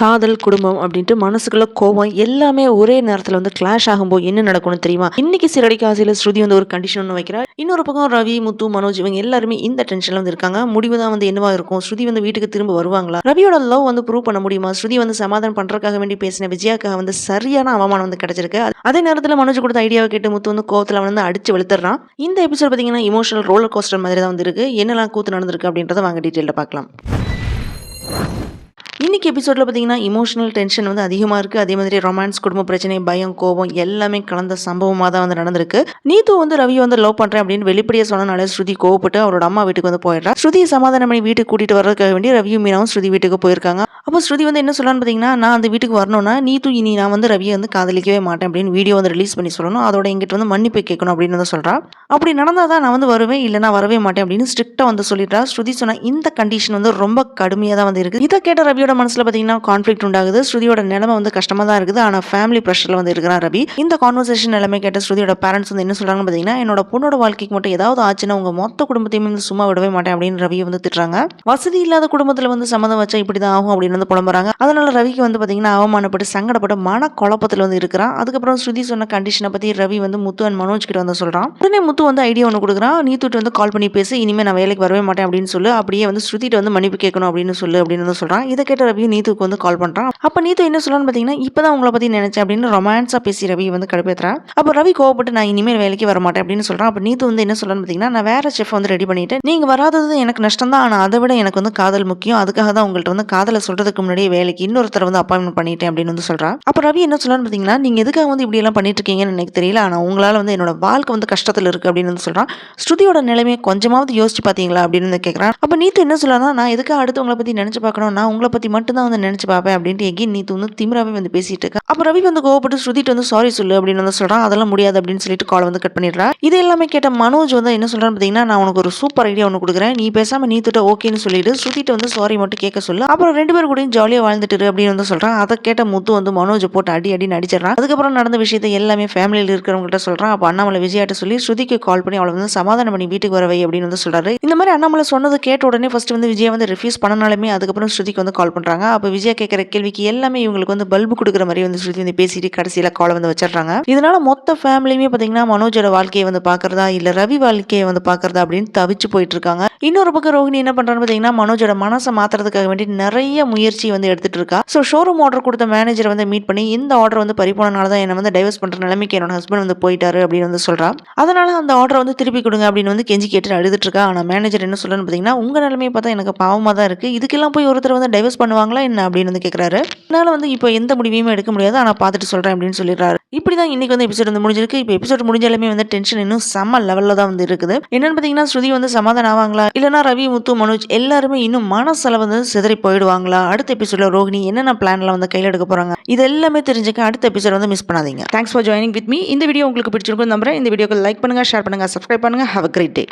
காதல் குடும்பம் அப்படின்ட்டு மனசுக்குள்ள கோவம் எல்லாமே ஒரே நேரத்தில் வந்து கிளாஷ் ஆகும்போது என்ன நடக்கும்னு தெரியுமா? இன்னைக்கு சிறடிக்கு ஆசையில் ஸ்ருதி வந்து ஒரு கண்டிஷன் ஒன்று வைக்கிறா இன்னொரு பக்கம் ரவி முத்து மனோஜ் இவங்க எல்லாருமே இந்த டென்ஷன்ல வந்து இருக்காங்க. முடிவு தான் வந்து என்னவா இருக்கும்? ஸ்ருதி வந்து வீட்டுக்கு திரும்ப வருவாங்களா? ரவியோட லவ் வந்து ப்ரூவ் பண்ண முடியுமா? ஸ்ருதி வந்து சமாதானம் பண்றதுக்காக வேண்டி பேசின விஜயாக்காக வந்து சரியான அவமானம் வந்து கிடைச்சிருக்கு. அதே நேரத்தில் மனோஜ் கொடுத்த ஐடியாவை கேட்டு முத்து வந்து கோவத்தில் வந்து அடிச்சு வெளுத்துறான். இந்த எபிசோட் பார்த்தீங்கன்னா இமோஷனல் ரோலர் கோஸ்டர் மாதிரி தான் வந்து இருக்கு. என்னெல்லாம் கூத்து நடந்திருக்கு அப்படின்றத வாங்க டீட்டெயிலில் பார்க்கலாம். இன்னைக்கு எபிசோடில் பார்த்தீங்கன்னா இமோஷனல் டென்ஷன் வந்து அதிகமாக இருக்குது அதே மாதிரி ரொமான்ஸ் குடும்ப பிரச்சனை பயம் கோபம் எல்லாமே கலந்த சம்பவமாக தான் வந்து நடந்திருக்கு. நீத்து வந்து ரவி வந்து லவ் பண்ணுறேன் அப்படின்னு வெளிப்படையாக சொன்னனால ஸ்ருதி கோவப்பட்டு அவரோட அம்மா வீட்டுக்கு வந்து போயிடுறா. ஸ்ருதியை சமாதானம் பண்ணி வீட்டுக்கு கூட்டிகிட்டு வரதுக்காக வேண்டி ரவியும் மீனாவும் ஸ்ருதி வீட்டுக்கு போயிருக்காங்க. அப்போ ஸ்ருதி வந்து என்ன சொல்லலாம்னு பார்த்தீங்கன்னா நான் அந்த வீட்டுக்கு வரணும்னா தூ இனி நான் வந்து ரவியை வந்து காதலிக்கவே மாட்டேன் அப்படின்னு வீடியோ வந்து ரிலீஸ் பண்ணி சொல்லணும். அதோட எங்கிட்ட வந்து மன்னிப்பு கேட்கணும் அப்படின்னு வந்து சொல்கிறா அப்படி நடந்தால் தான் நான் வந்து வருவேன் இல்லைனா வரவே மாட்டேன் அப்படின்னு ஸ்ட்ரிக்டாக வந்து சொல்லிட்டா ஸ்ருதி சொன்ன இந்த கண்டிஷன் வந்து ரொம்ப கடுமையாக தான் வந்து இருக்குது இதை கேட்ட ரவியோட மனசில் பார்த்தீங்கன்னா கான்ஃப்ளிக் உண்டாகுது. ஸ்ருதியோட நிலைமை வந்து கஷ்டமாக தான் இருக்குது. ஆனால் ஃபேமிலி ப்ரெஷரில் வந்து இருக்கிறான் ரவி. இந்த கான்வர்சேஷன் நிலைமை கேட்ட ஸ்ருதியோட பேரண்ட்ஸ் வந்து என்ன சொல்கிறாங்கன்னு பார்த்தீங்கன்னா என்னோட பொண்ணோட வாழ்க்கைக்கு மட்டும் ஏதாவது ஆச்சுன்னா உங்கள் மொத்த குடும்பத்தையுமே வந்து சும்மா விடவே மாட்டேன் அப்படின்னு ரவியை வந்து திட்டுறாங்க. வசதி இல்லாத குடும்பத்தில் வந்து சம்மந்தம் வச்சா இப்படி தான் ஆகும் அப்படின்னு வந்து புலம்புறாங்க அதனால ரவிக்கு வந்து பார்த்தீங்கன்னா அவமானப்பட்டு சங்கடப்பட்டு மன குழப்பத்தில் வந்து இருக்கிறான். அதுக்கப்புறம் ஸ்ருதி சொன்ன கண்டிஷனை பற்றி ரவி வந்து முத்து அண்ட் மனோஜ் கிட்ட வந்து சொல்கிறான் உடனே முத்து வந்து ஐடியா ஒன்று கொடுக்குறான். நீத்துட்டு வந்து கால் பண்ணி பேசி. இனிமேல் நான் வேலைக்கு வரவே மாட்டேன் அப்படின்னு சொல்லு. அப்படியே வந்து ஸ்ருதிட்டு வந்து மன்னிப்பு கேட்கணும் அப்படின்னு சொல்லு அப்படின்னு வந்து சொல்கிறான் இதை கேட்ட ரவி நீத்துக்கு வந்து கால் பண்ணுறான் அப்போ நீத்து என்ன சொல்லலாம்னு பார்த்தீங்கன்னா இப்போ தான் உங்களை பற்றி நினைச்சேன் அப்படின்னு ரொமான்ஸாக பேசி ரவி வந்து கடுப்பேற்றுறான் அப்போ ரவி கோவப்பட்டு நான் இனிமேல் வேலைக்கு வர மாட்டேன் அப்படின்னு சொல்கிறான் அப்போ நீத்து வந்து என்ன சொல்லலாம்னு பார்த்தீங்கன்னா நான் வேற செஃப் வந்து ரெடி பண்ணிட்டு நீங்கள் வராதது எனக்கு நஷ்டம் தான் ஆனால் அதை விட எனக்கு வந்து காதல் முக்கியம். அதுக்காக தான் உங்கள்கிட்ட வந்து காதலை சொல்கிறதுக்கு முன்னாடியே வேலைக்கு இன்னொருத்தர் வந்து அப்பாயின்மெண்ட் பண்ணிட்டேன் அப்படின்னு வந்து சொல்கிறா அப்போ ரவி என்ன சொல்லலாம்னு பார்த்தீங்கன்னா நீங்கள் எதுக்காக வந்து இப்படி எல்லாம் பண்ணிட்டு இருக்கீங்கன்னு எனக்கு தெரியல. ஆனால் உங்களால் வந்து என்னோட வாழ்க்கை வந்து கஷ்டத்தில் இருக்குது அப்படின்னு வந்து சொல்கிறான் ஸ்ருதியோட நிலைமையை கொஞ்சமாவது யோசிச்சு பார்த்தீங்களா அப்படின்னு வந்து கேட்குறான் அப்போ நீத்து என்ன சொல்லலாம் நான் எதுக்காக அடுத்தவங்களை பற்றி நினச்சி பார்க்கணும்? நான் உங்களை பற்றி மட்டும் தான் வந்து நினச்சி பார்ப்பேன் அப்படின்ட்டு எகி நீத்து வந்து திமிராவே வந்து பேசிட்டு இருக்கா. அப்போ ரவி வந்து கோவப்பட்டு ஸ்ருதிட்டு வந்து சாரி சொல்லு அப்படின்னு வந்து சொல்கிறான் அதெல்லாம் முடியாது அப்படின்னு சொல்லிட்டு கால் வந்து கட் பண்ணிடுறா. இது எல்லாமே கேட்ட மனோஜ் வந்து என்ன சொல்கிறான்னு பார்த்தீங்கன்னா நான் உனக்கு ஒரு சூப்பர் ஐடியா ஒன்று கொடுக்குறேன். நீ பேசாமல் நீத்துட்ட ஓகேன்னு சொல்லிட்டு ஸ்ருதிட்ட வந்து சாரி மட்டும் கேட்க சொல்லு. அப்புறம் ரெண்டு பேரும் கூட ஜாலியாக வாழ்ந்துட்டு அப்படின்னு வந்து சொல்கிறான் அதை கேட்ட முத்து வந்து மனோஜை போட்டு அடி அடி நடிச்சிடறான் அதுக்கப்புறம் நடந்த விஷயத்தை எல்லாமே ஃபேமிலியில் இருக்கிறவங்ககிட்ட சொல்கிறான் அப்போ அண்ணாமலை விஜயாட்ட சொல்லி ஸ்ருதிக்கு கால் பண்ணி அவளை வந்து சமாதானம் பண்ணி வீட்டுக்கு வரவை அப்படின்னு வந்து சொல்கிறாரு இந்த மாதிரி அண்ணாமலை சொன்னது கேட்ட உடனே ஃபர்ஸ்ட் வந்து விஜயா வந்து ரிஃப்யூஸ் பண்ணனாலுமே அதுக்கப்புறம் ஸ்ருதிக்கு வந்து கால் பண்ணுறாங்க அப்போ விஜயா கேட்குற கேள்விக்கு எல்லாமே இவங்களுக்கு வந்து பல்பு கொடுக்குற மாதிரி வந்து ஸ்ருதி வந்து பேசிட்டு கடைசியில் காலை வந்து வச்சிடுறாங்க. இதனால மொத்த ஃபேமிலியுமே பார்த்தீங்கன்னா மனோஜோட வாழ்க்கையை வந்து பார்க்குறதா இல்லை ரவி வாழ்க்கையை வந்து பார்க்குறதா அப்படின்னு தவிச்சு போயிட்டு இருக்காங்க. இன்னொரு பக்கம் ரோஹிணி என்ன பண்றான்னு பார்த்தீங்கன்னா மனோஜோட மனசை மாத்துறதுக்காக வேண்டி நிறைய முயற்சி வந்து எடுத்துட்டு இருக்கா ஸோ ஷோரூம் ஆர்டர் கொடுத்த மேனேஜர் வந்து மீட் பண்ணி இந்த ஆர்டர் வந்து பறிப்போனனால தான் என்னை வந்து டைவர்ஸ் பண்ணுற நிலைமைக்கு என்னோட ஹஸ்பண்ட் வந்து போயிட்டாரு அப்படின்னு வந்து சொல்கிறான் அதனால அந்த ஆர்டரை வந்து திருப்பி கொடுங்க அப்படின்னு வந்து கெஞ்சி கேட்டு அழுதுட்டு இருக்கா ஆனால் மேனேஜர் என்ன சொல்றேன்னு பார்த்தீங்கன்னா உங்க நிலைமையை பார்த்தா எனக்கு பாவமாக தான் இருக்கு. இதுக்கெல்லாம் போய் ஒருத்தர் வந்து டைவர்ஸ் பண்ணுவாங்களா என்ன? அப்படின்னு வந்து கேட்குறாரு அதனால் வந்து இப்போ எந்த முடிவையுமே எடுக்க முடியாது. ஆனால் பார்த்துட்டு சொல்றேன் அப்படின்னு சொல்லிடுறாரு. இப்படி தான் இன்றைக்கி வந்து எபிசோட் வந்து முடிஞ்சிருக்கு. இப்போ எபிசோட் முடிஞ்சாலுமே வந்து டென்ஷன் இன்னும் செம்ம லெவலில் தான் வந்து இருக்குது. என்னென்னு பார்த்தீங்கன்னா ஸ்ருதி வந்து சமாதானம் ஆவாங்களா? இல்லைனா ரவி முத்து மனோஜ் எல்லாருமே இன்னும் மனசளவு வந்து சிதறி போயிடுவாங்களா? அடுத்த எபிசோட்ல ரோஹிணி என்னென்ன பிளானில் வந்து கையில் எடுக்க போகிறாங்க இது எல்லாமே தெரிஞ்சுக்க அடுத்த எபிசோட் வந்து மிஸ் பண்ணாதீங்க. Thanks for joining with me இந்த வீடியோ உங்களுக்கு பிடிச்சிருக்கும் நம்புறேன். இந்த வீடியோக்கு லைக் பண்ணுங்க ஷேர் பண்ணுங்க சப்ஸ்கிரைப் பண்ணுங்க. Have a great day